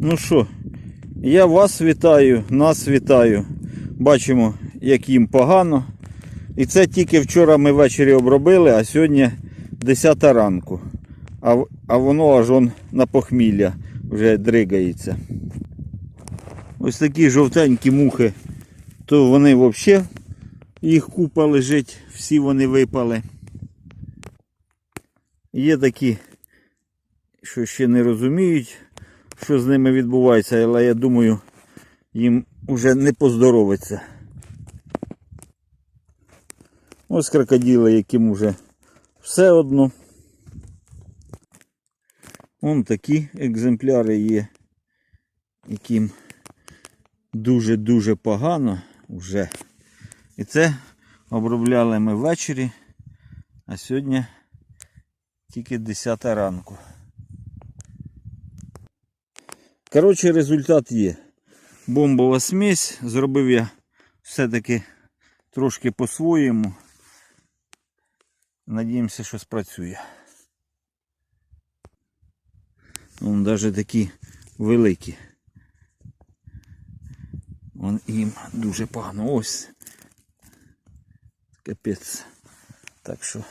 Ну що, я вас вітаю, нас вітаю. Бачимо, як їм погано. І це тільки вчора ми ввечері обробили, а сьогодні 10 ранку. А, а воно аж он на похмілля вже дригається. Ось такі жовтенькі мухи, то вони взагалі їх купа лежить, всі вони випали. Є такі, що ще не розуміють, що з ними відбувається, але я думаю, їм вже не поздоровиться. Ось крокодили, яким уже все одно. Вон такі екземпляри є, яким дуже-дуже погано вже. І це обробляли ми ввечері, а сьогодні тільки 10 ранку. Коротше, результат є. Бомбова смесь. Зробив я все-таки трошки по-своєму. Надіємося, що спрацює. Вон навіть такі великі. Вон їм дуже погано. Ось. Капець. Так що